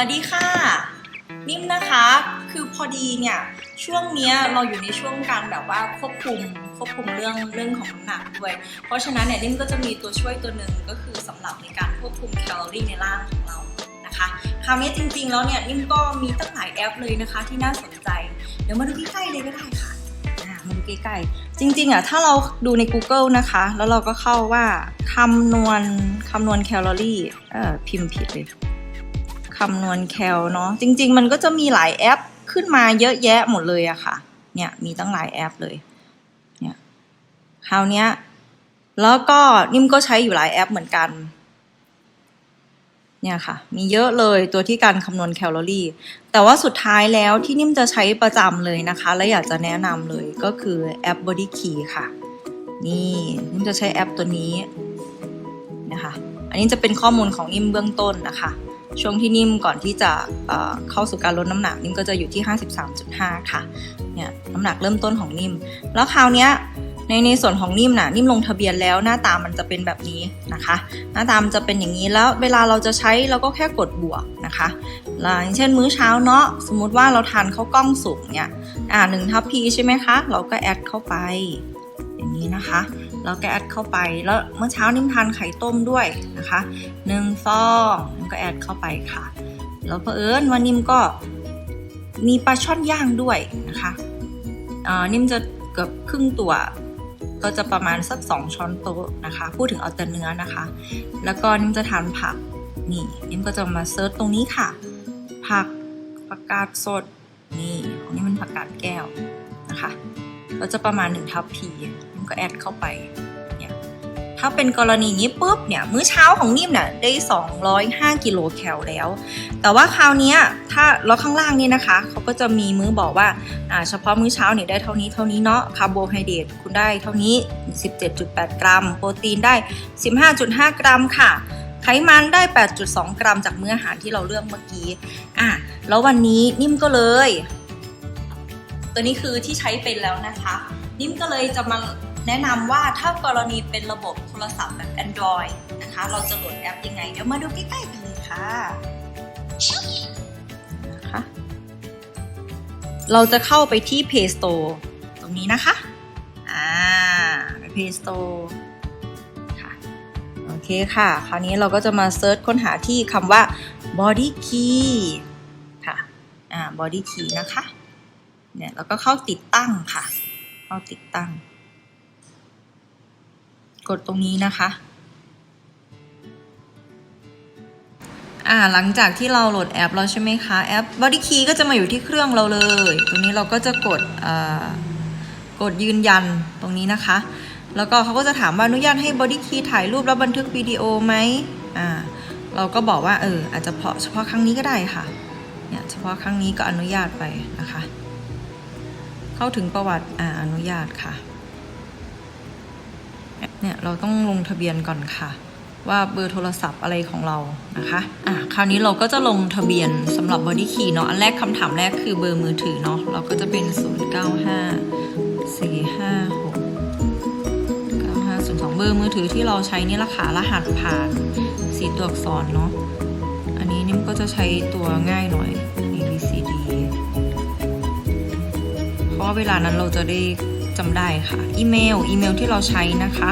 วัสดีค่ะ นิ่มนะคะ คือพอดีเนี่ยช่วงเนี้ยเราอยู่ในช่วงการแบบว่าควบคุมควบคุมเรื่องเรื่องของน้ำหนักด้วย เพราะฉะนั้นเนี่ยนิ่มก็จะมีตัวช่วยตัวหนึ่งก็คือสำหรับในการควบคุมแคลอรี่ในร่างของเรานะคะคราวนี้จริงๆแล้วเนี่ยนิ่มก็มีตั้งหลายแอปเลยนะคะที่น่าสนใจ เดี๋ยวมาดูใกล้ๆเลยก็ได้ค่ะมาดูใกล้ๆจริงๆอะถ้าเราดูใน Google นะคะ แล้วเราก็เข้าว่าคำนวณคำนวณแคลอรี่เอ่อพิมพ์ผิดเลย คำนวณแคลเนาะจริง ๆ มันก็จะมีหลายแอปขึ้นมาเยอะแยะหมดเลยอะค่ะ เนี่ยมีตั้งหลายแอปเลย เนี่ยคราวเนี้ยแล้วก็นิ่มก็ใช้อยู่หลายแอปเหมือนกัน เนี่ยค่ะ มีเยอะเลยตัวที่การคำนวณแคลอรี่ แต่ว่าสุดท้ายแล้วที่นิ่มจะใช้ประจำเลยนะคะ และอยากจะแนะนำเลยก็คือแอป Body Key ค่ะ นี่นิ่มจะใช้แอปตัวนี้นะคะ อันนี้จะเป็นข้อมูลของนิ่มเบื้องต้นนะคะ ช่วงที่นิ่มก่อนที่จะเข้าสู่การลดน้ำหนักนิ่มก็จะอยู่ที่ 53.5 ค่ะเนี่ยน้ำหนักเริ่มต้นของนิ่ม แล้วคราวเนี้ยในในส่วนของนิ่มน่ะนิ่มลงทะเบียนแล้วหน้าตามันจะเป็นแบบนี้นะคะ หน้าตามันจะเป็นอย่างนี้แล้วเวลาเราจะใช้เราก็แค่กดบวกนะคะอย่างเช่นมื้อเช้าเนาะสมมุติว่าเราทานข้าวกล้องสุกเนี่ยอ่าหนึ่งทัพพีใช่ไหมคะ เราก็แอดเข้าไป อย่างนี้นะคะ เราก็แอดเข้าไป แล้วเมื่อเช้านิ่มทานไข่ต้มด้วยนะคะหนึ่งฟองนิ่มก็แอดเข้าไปค่ะ แล้วเผอิญว่านิ่มก็มีปลาช่อนย่างด้วยนะคะนิ่มจะเกือบครึ่งตัว ก็จะประมาณสัก 2 ช้อนโต๊ะนะคะ พูดถึงเอาแต่เนื้อนะคะ แล้วก็นิ่มจะทานผักนี่นิ่มก็จะมาเซิร์ชตรงนี้ค่ะ ผักผักกาดสดนี่ของนี่มันผักกาดแก้วนะคะ ก็จะประมาณ1ทัพพี ก็แอดเข้าไปเนี่ยถ้าเป็นกรณีนี้ปุ๊บเนี่ยมื้อเช้าของนิ่มเนี่ยได้ 205 กิโลแคลแล้ว แต่ว่าคราวนี้ถ้าแล้วข้างล่างนี่นะคะเขาก็จะมีมื้อบอกว่าอ่าเฉพาะมื้อเช้าเนี่ยได้เท่านี้เท่านี้เนาะคาร์โบไฮเดรตคุณได้เท่านี้ 17.8 กรัม โปรตีนได้ 15.5 กรัมค่ะไขมันได้ 8.2 กรัมจากมื้ออาหารที่เราเลือกเมื่อกี้อะแล้ววันนี้นิ่มก็เลย ตัวนี้คือที่ใช้เป็นแล้วนะคะ นิ่มก็เลยจะมา แนะนำว่าถ้ากรณีเป็นระบบโทรศัพท์แบบ Android นะคะ เราจะโหลดแอปยังไง เดี๋ยวมาดูใกล้ๆกันเลยค่ะนะคะ เราจะเข้าไปที่ Play Store ตรงนี้นะคะ อ่าไป Play Store ค่ะ โอเคค่ะ คราวนี้เราก็จะมาเซิร์ชค้นหาที่คำว่า Body Key ค่ะอ่า Body Key นะคะเนี่ยแล้วก็เข้าติดตั้งค่ะ เข้าติดตั้ง กดตรงนี้นะคะอ่าหลังจากที่เราโหลดแอปแล้วใช่ไหมคะ แอป Body Key ก็จะมาอยู่ที่เครื่องเราเลย ตรงนี้เราก็จะกดอ่ากดยืนยันตรงนี้นะคะ แล้วก็เขาก็จะถามว่าอนุญาตให้ Body Key ถ่ายรูปแล้วบันทึกวิดีโอไหมอ่าเราก็บอกว่าเอออาจจะเฉพาะเฉพาะครั้งนี้ก็ได้ค่ะเนี่ยเฉพาะครั้งนี้ก็อนุญาตไปนะคะ เข้าถึงประวัติอ่าอนุญาตค่ะ เนี่ยเราต้องลงทะเบียนก่อนค่ะ ว่าเบอร์โทรศัพท์อะไรของเรานะคะอะคราวนี้เราก็จะลงทะเบียนสำหรับ Body Key เนาะอันแรกคำถามแรกคือเบอร์มือถือเนาะเราก็จะเป็น 0 9 5 4 5 6 9 5 0 2 เบอร์มือถือที่เราใช้นี่ละค่ะรหัสผ่านสีตัวอักษรเนาะอันนี้นิ่มก็จะใช้ตัวง่ายหน่อย A B C D เพราะว่าเวลานั้นเราจะได้ จำได้ค่ะ อีเมล อีเมลที่เราใช้นะคะ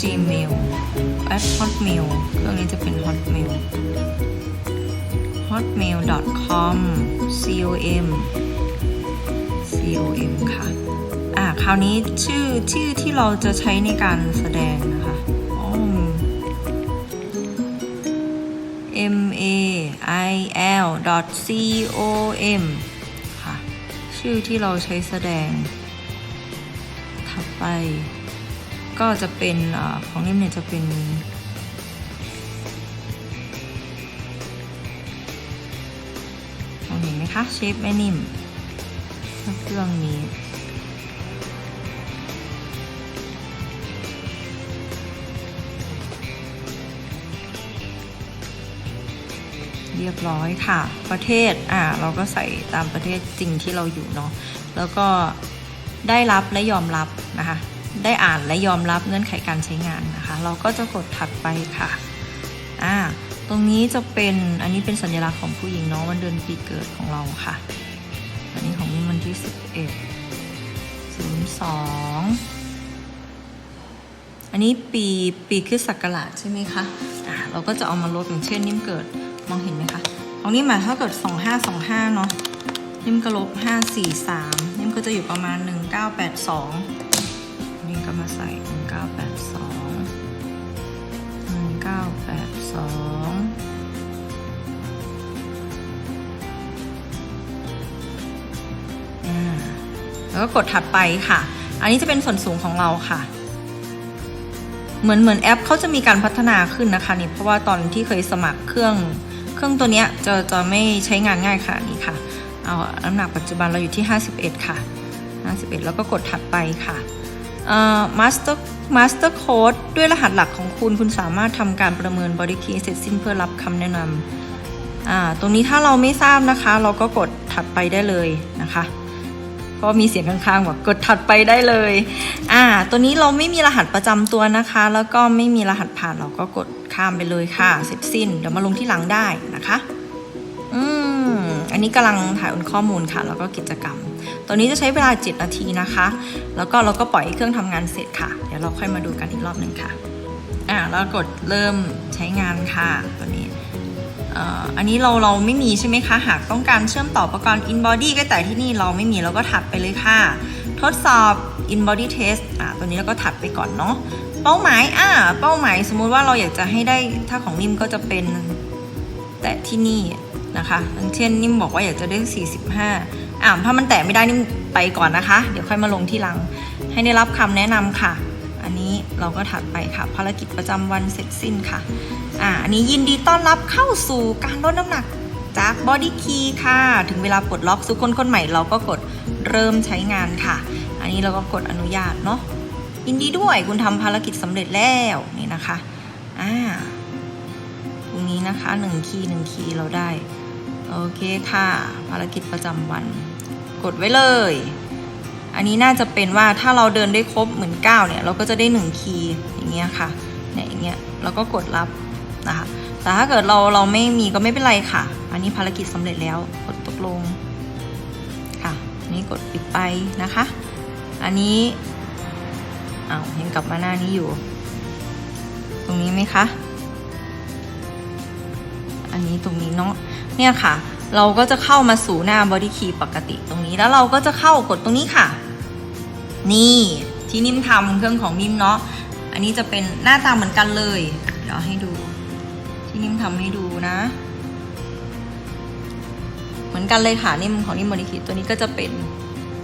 gmail at hotmail เครื่องนี้จะเป็น hotmail hotmail com com com ค่ะอ่า คราวนี้ชื่อชื่อที่เราจะใช้ในการแสดงนะคะ m a i l c o m ค่ะ ชื่อที่เราใช้แสดง ถัดไป ก็จะเป็นอของนิ่มเนี่ยจะเป็นมองเห็นไหมคะ เชฟแม่นิ่มเครื่องนี้ เรียบร้อยค่ะ ประเทศอ่าเราก็ใส่ตามประเทศจริงที่เราอยู่เนาะแล้วก็ได้รับและยอมรับนะคะ ได้อ่านและยอมรับเงื่อนไขการใช้งานนะคะ เราก็จะกดถัดไปค่ะอ่าตรงนี้จะเป็นอันนี้เป็นสัญลักษณ์ของผู้หญิงเนาะวันเดือนปีเกิดของเราค่ะ อันนี้ของนี่มันที่11 02อันนี้ปีปีคริสต์ศักราชใช่ไหมคะ อ่าเราก็จะเอามาลดอย่างเช่นนิ่มเกิด มองเห็นไหมคะของนี่หมายถ้าเกิด 2525 เนาะนิ่มก็ลบ 543 นิ่มก็จะอยู่ประมาณ 1982 นี่ก็มาใส่ 1982 1982แล้วก็กดถัดไปค่ะ อันนี้จะเป็นส่วนสูงของเราค่ะ เหมือนเหมือนแอปเขาจะมีการพัฒนาขึ้นนะคะนี่ เพราะว่าตอนที่เคยสมัครเครื่อง เครื่องตัวนี้จะจะไม่ใช้งานง่ายค่ะนี่ค่ะ เอาน้ำหนักปัจจุบันเราอยู่ที่ 51 ค่ะ 51 แล้วก็กดถัดไปค่ะเอ่อ master master code ด้วยรหัสหลักของคุณคุณสามารถทำการประเมินบริคีเสร็จสิ้นเพื่อรับคำแนะนำอ่าตรงนี้ถ้าเราไม่ทราบนะคะ เราก็กดถัดไปได้เลยนะคะ ก็มีเสียงข้างๆบอกกดถัดไปได้เลย อ่า ตัวนี้เราไม่มีรหัสประจำตัวนะคะ แล้วก็ไม่มีรหัสผ่านเราก็กดข้ามไปเลยค่ะเสร็จสิ้น เดี๋ยวมาลงที่หลังได้นะคะ อืม อันนี้กำลังถ่ายโอนข้อมูลค่ะ แล้วก็กิจกรรม ตัวนี้จะใช้เวลา 7 นาทีนะคะ แล้วก็เราก็ปล่อยเครื่องทำงานเสร็จค่ะ เดี๋ยวเราค่อยมาดูกันอีกรอบหนึ่งค่ะ อ่า แล้วกดเริ่มใช้งานค่ะ ตัวนี้ อันนี้เราเราไม่มีใช่ไหมคะ หากต้องการเชื่อมต่ออุปกรณ์ InBody ก็แต่ที่นี่เราไม่มีเราก็ถัดไปเลยค่ะ ทดสอบ InBody Test อะตัวนี้เราก็ถัดไปก่อนเนาะเป้าหมายอ่าเป้าหมายสมมุติว่าเราอยากจะให้ได้ถ้าของนิ่มก็จะเป็นแต่ที่นี่นะคะอย่างเช่นนิ่มบอกว่าอยากจะได้ 45อ่าถ้ามันแตะไม่ได้นิ่มไปก่อนนะคะ เดี๋ยวค่อยมาลงที่หลัง ให้ได้รับคำแนะนำค่ะ อันนี้เราก็ถัดไปค่ะ ภารกิจประจำวันเสร็จสิ้นค่ะ อ่าอันนี้ยินดีต้อนรับเข้าสู่การลดน้ำหนักจาก Body Key ค่ะ ถึงเวลาปลดล็อกสุคนคนใหม่เราก็กดเริ่มใช้งานค่ะ อันนี้เราก็กดอนุญาตเนาะยินดีด้วยคุณทำภารกิจสำเร็จแล้วนี่นะคะอ่าตรงนี้นะคะหนึ่งคีย์หนึ่งคีย์เราได้โอเคค่ะ ภารกิจประจำวัน กดไว้เลย อันนี้น่าจะเป็นว่าถ้าเราเดินได้ครบเหมือนเก้าเนี่ย เราก็จะได้หนึ่งคีย์อย่างเงี้ยค่ะเนี่ยอย่างเงี้ยเราก็กดรับ นะคะ แต่ถ้าเกิดเราเราไม่มีก็ไม่เป็นไรค่ะ อันนี้ภารกิจสำเร็จแล้วกดตกลงค่ะอันนี้กดปิดไปนะคะ อันนี้อ้าวยังกลับมาหน้านี้อยู่ ตรงนี้ไหมคะอันนี้ตรงนี้เนาะเนี่ยค่ะ เราก็จะเข้ามาสู่หน้า body key ปกติตรงนี้แล้วเราก็จะเข้ากดตรงนี้ค่ะ นี่ที่นิ่มทำเครื่องของนิ่มเนาะอันนี้จะเป็นหน้าตาเหมือนกันเลย เดี๋ยวให้ดูี่นิ่มทำให้ดูนะ เหมือนกันเลยค่ะนิ่มของนิ่ม body key ตัวนี้ก็จะเป็น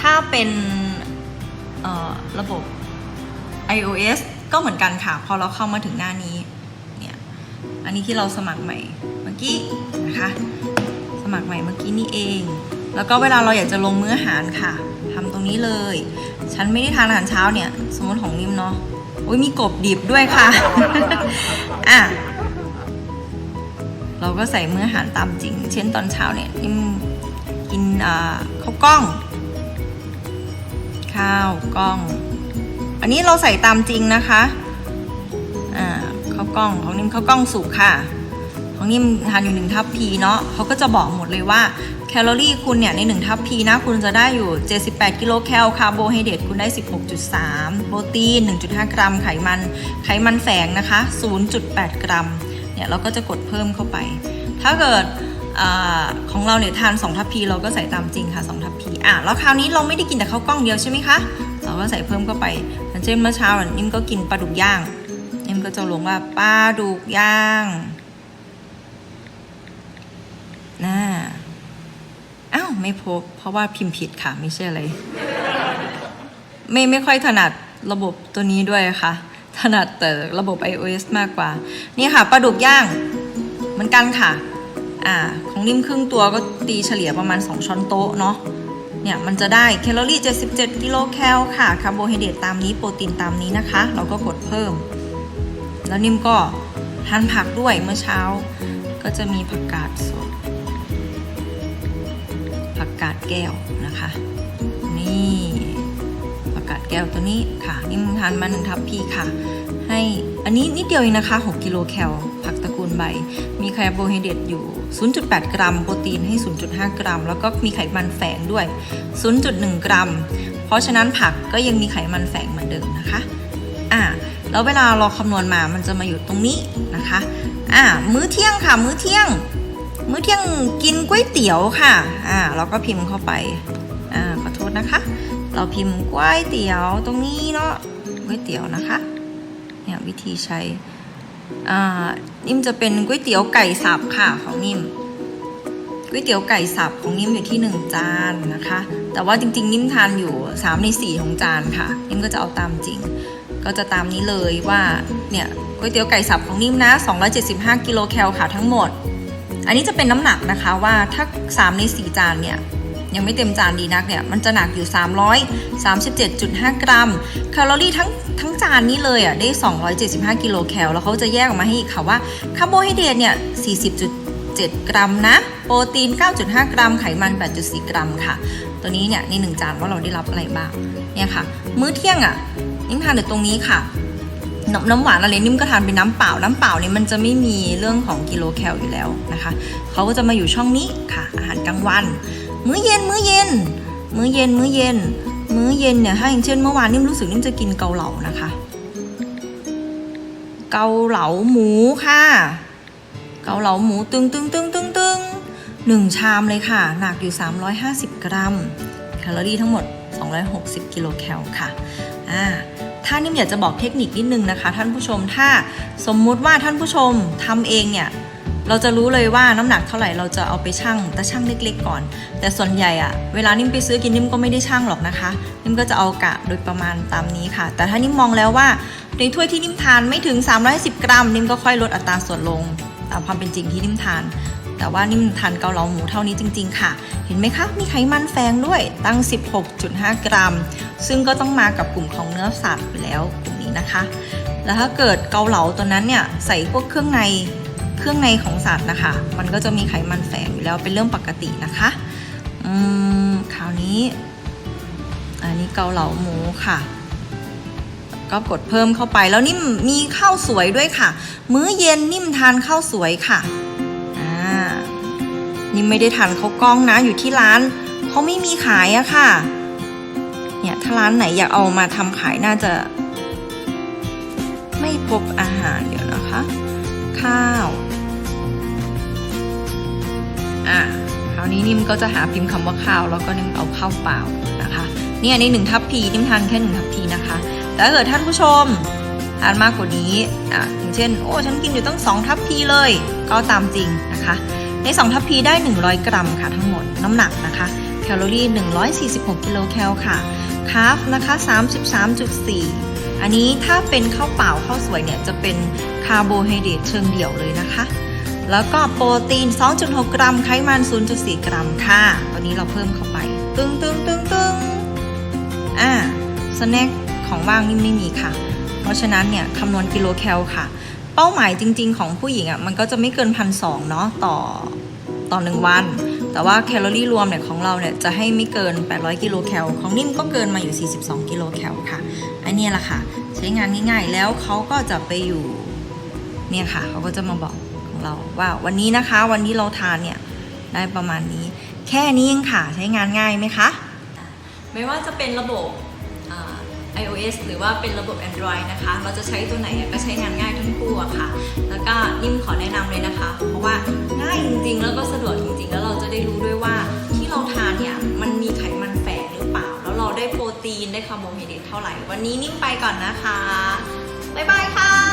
ถ้าเป็นระบบ iOS ก็เหมือนกันค่ะ พอเราเข้ามาถึงหน้านี้ เนี่ย อันนี้ที่เราสมัครใหม่เมื่อกี้นะคะ สมัครใหม่เมื่อกี้นี่เอง แล้วก็เวลาเราอยากจะลงมื้ออาหารค่ะทำตรงนี้เลย ฉันไม่ได้ทานอาหารเช้าเนี่ย สมมติของนิ่มเนาะ โอ้ยมีกบดิบด้วยค่ะ อะ เราก็ใส่มื้ออาหารตามจริง เช่นตอนเช้าเนี่ยนิ่มกินข้าวกล้อง ข้าวกล้อง อันนี้เราใส่ตามจริงนะคะอ่าข้าวกล้องของนิ่มข้าวกล้องสุกค่ะ ของนิ่มทานอยู่หนึ่งทัพพีเนาะเขาก็จะบอกหมดเลยว่าแคลอรี่คุณเนี่ยในหนึ่งทัพพีนะ คุณจะได้อยู่ 78 กิโลแคลคาร์โบไฮเดรตคุณได้ 16.3 โปรตีน 1.5 กรัม ไขมัน ไขมันแฝงนะคะ 0.8 กรัม เนี่ยเราก็จะกดเพิ่มเข้าไป ถ้าเกิดอของเราเนี่ยทาน2ทัพพีเราก็ใส่ตามจริงค่ะ2ทัพพีอะแล้วคราวนี้เราไม่ได้กินแต่ข้าวกล้องเดียวใช่ไหมคะเราก็ใส่เพิ่มเข้าไปอย่างเช่นเมื่อเช้านิ่มก็กินปลาดุกย่างนิ่มก็จะลงว่าปลาดุกย่างน่าอ้าวไม่พบเพราะว่าพิมพ์ผิดค่ะ ไม่ใช่อะไรไม่ไม่ค่อยถนัดระบบตัวนี้ด้วยค่ะ ถนัดแต่ระบบ iOS มากกว่า นี่ค่ะปลาดุกย่างเหมือนกันค่ะ อ่า ของนิ่มครึ่งตัวก็ตีเฉลี่ยประมาณ 2 ช้อนโต๊ะเนาะเนี่ยมันจะได้แคลอรี่ 77 กิโลแคลค่ะคาร์โบไฮเดรตตามนี้โปรตีนตามนี้นะคะ เราก็กดเพิ่ม แล้วนิ่มก็ทานผักด้วยเมื่อเช้า ก็จะมีผักกาดสด ผักกาดแก้วนะคะ นี่ แก้วตัวนี้ค่ะนิ่มทานมาหนึ่งทัพพีค่ะ ให้อันนี้นิดเดียวเองนะคะ 6 กิโลแคลผักตระกูลใบ มีคาร์โบไฮเดรตอยู่ 0.8 กรัม โปรตีนให้ 0.5 กรัม แล้วก็มีไขมันแฝงด้วย 0.1 กรัม เพราะฉะนั้นผักก็ยังมีไขมันแฝงเหมือนเดิมนะคะอ่าแล้วเวลาเราคำนวณมามันจะมาอยู่ตรงนี้นะคะอ่ามื้อเที่ยงค่ะ มื้อเที่ยง มื้อเที่ยงกินก๋วยเตี๋ยวค่ะอ่าเราก็พิมพ์เข้าไปอ่าขอโทษนะคะ เราพิมพ์ก๋วยเตี๋ยวตรงนี้เนาะก๋วยเตี๋ยวนะคะเนี่ยวิธีใช้อ่านิ่มจะเป็นก๋วยเตี๋ยวไก่สับค่ะของนิ่มก๋วยเตี๋ยวไก่สับของนิ่มอยู่ที่ 1 จานนะคะ แต่ว่าจริงๆ นิ่มทานอยู่ 3 ใน 4 ของจานค่ะ นิ่มก็จะเอาตามจริง ก็จะตามนี้เลยว่าเนี่ยก๋วยเตี๋ยวไก่สับของนิ่มนะ 275 กิโลแคลค่ะทั้งหมด อันนี้จะเป็นน้ำหนักนะคะว่าถ้า 3 ใน 4 จานเนี่ย ยังไม่เต็มจานดีนักเนี่ยมันจะหนักอยู่ 337.5 กรัม แคลอรี่ทั้งทั้งจานนี้เลยอะได้ 275 กิโลแคลแล้วเขาจะแยกออกมาให้อีกค่ะว่าคาร์โบไฮเดรตเนี่ย 40.7 กรัมนะ โปรตีน 9.5 กรัม ไขมัน 8.4 กรัมค่ะ ตัวนี้เนี่ยในหนึ่งจานว่าเราได้รับอะไรบ้างเนี่ยค่ะ มื้อเที่ยงอะนิ่มทานอยู่ตรงนี้ค่ะน้ำน้ำหวานอะไรนิ่มก็ทานเป็นน้ำเปล่า น้ำเปล่าเนี่ยมันจะไม่มีเรื่องของกิโลแคลอยู่แล้วนะคะ เขาก็จะมาอยู่ช่องนี้ค่ะ อาหารกลางวัน มื้อเย็นมื้อเย็น มื้อเย็นมื้อเย็น มื้อเย็นเนี่ยถ้าอย่างเช่นเมื่อวานนิ่มรู้สึกนิ่มจะกินเกาเหลานะคะ เกาเหลาหมูค่ะ เกาเหลาหมูตึงตึงตึงตึงตึงหนึ่งชามเลยค่ะ หนักอยู่ 350 กรัม แคลอรี่ทั้งหมด 260 กิโลแคลค่ะอ่าถ้านิ่มอยากจะบอกเทคนิคนิดนึงนะคะ ท่านผู้ชมถ้าสมมุติว่าท่านผู้ชมทำเองเนี่ย เราจะรู้เลยว่าน้ำหนักเท่าไหร่เราจะเอาไปชั่งแต่ชั่งเล็กๆก่อน แต่ส่วนใหญ่อะเวลานิ่มไปซื้อกินนิ่มก็ไม่ได้ชั่งหรอกนะคะ นิ่มก็จะเอากะโดยประมาณตามนี้ค่ะ แต่ถ้านิ่มมองแล้วว่าในถ้วยที่นิ่มทานไม่ถึง 310 กรัม นิ่มก็ค่อยลดอัตราส่วนลง ตามความเป็นจริงที่นิ่มทาน แต่ว่านิ่มทานเกาเหลาหมูเท่านี้จริง ๆ ค่ะ เห็นไหมคะ มีไขมันแฝงด้วยตั้ง 16.5 กรัม ซึ่งก็ต้องมากับกลุ่มของเนื้อสัตว์อยู่แล้วกลุ่มนี้นะคะ แล้วถ้าเกิดเกาเหลาตัวนั้นเนี่ยใส่พวกเครื่องใน เครื่องในของสัตว์นะคะ มันก็จะมีไขมันแฝงอยู่แล้วเป็นเรื่องปกตินะคะอืมคราวนี้ อันนี้เกาเหลาหมูค่ะ ก็กดเพิ่มเข้าไปแล้วนิ่มมีข้าวสวยด้วยค่ะ มื้อเย็นนิ่มทานข้าวสวยค่ะอ่านิ่มไม่ได้ทานข้าวกล้องนะอยู่ที่ร้านเขาไม่มีขายอะค่ะเนี่ยถ้าร้านไหนอยากเอามาทำขายน่าจะ ไม่พบอาหารเดี๋ยวนะคะ ข้าว อะคราวนี้นิ่มก็จะหาพิมพ์คำว่าข้าวแล้วก็นิ่มเอาข้าวเปล่านะคะเนี่ยในหนึ่งทัพพีนิ่มทานแค่หนึ่งทัพพีนะคะแต่ถ้าเกิดท่านผู้ชมทานมากกว่านี้อะอย่างเช่นโอ้ฉันกินอยู่ตั้งสองทัพพีเลย ก็ตามจริงนะคะ ในสองทัพพีได้ 100 กรัมค่ะทั้งหมดน้ำหนักนะคะแคลอรี่ 146 กิโลแคลค่ะคาร์บนะคะ 33.4 อันนี้ถ้าเป็นข้าวเปล่าข้าวสวยเนี่ยจะเป็นคาร์โบไฮเดรตเชิงเดี่ยวเลยนะคะ แล้วก็โปรตีน 2.6 กรัม ไขมัน 0.4 กรัมค่ะตัวนี้เราเพิ่มเข้าไป ตึงตึงตึงตึงอ่าสแน็คของว่างนี่ไม่มีค่ะ เพราะฉะนั้นเนี่ยคำนวณกิโลแคลค่ะ เป้าหมายจริง ๆ ของผู้หญิงอะ่ะมันก็จะไม่เกินพันสองเนาะต่อต่อหนึ่งวัน แต่ว่าแคลอรี่รวมเนี่ยของเราเนี่ยจะให้ไม่เกิน 800 กิโลแคล ของนิ่มก็เกินมาอยู่ 42 กิโลแคลค่ะ อันนี้ยแหละค่ะ ใช้งานง่ายๆ แล้วเขาก็จะไปอยู่เนี่ยค่ะเขาก็จะมาบอก เราว่าวันนี้นะคะวันนี้เราทานเนี่ยได้ประมาณนี้ แค่นี้เองค่ะใช้งานง่ายไหมคะ ไม่ว่าจะเป็นระบบ iOS หรือว่าเป็นระบบ Android นะคะ เราจะใช้ตัวไหนก็ใช้งานง่ายทั้งคู่อะค่ะ แล้วก็นิ่มขอแนะนำเลยนะคะ เพราะว่าง่ายจริงๆ แล้วก็สะดวกจริงๆ แล้วเราจะได้รู้ด้วยว่าที่เราทานเนี่ยมันมีไขมันแฝงหรือเปล่า แล้วเราได้โปรตีนได้คาร์โบไฮเดรตเท่าไหร่ วันนี้นิ่มไปก่อนนะคะ บ๊ายบายค่ะ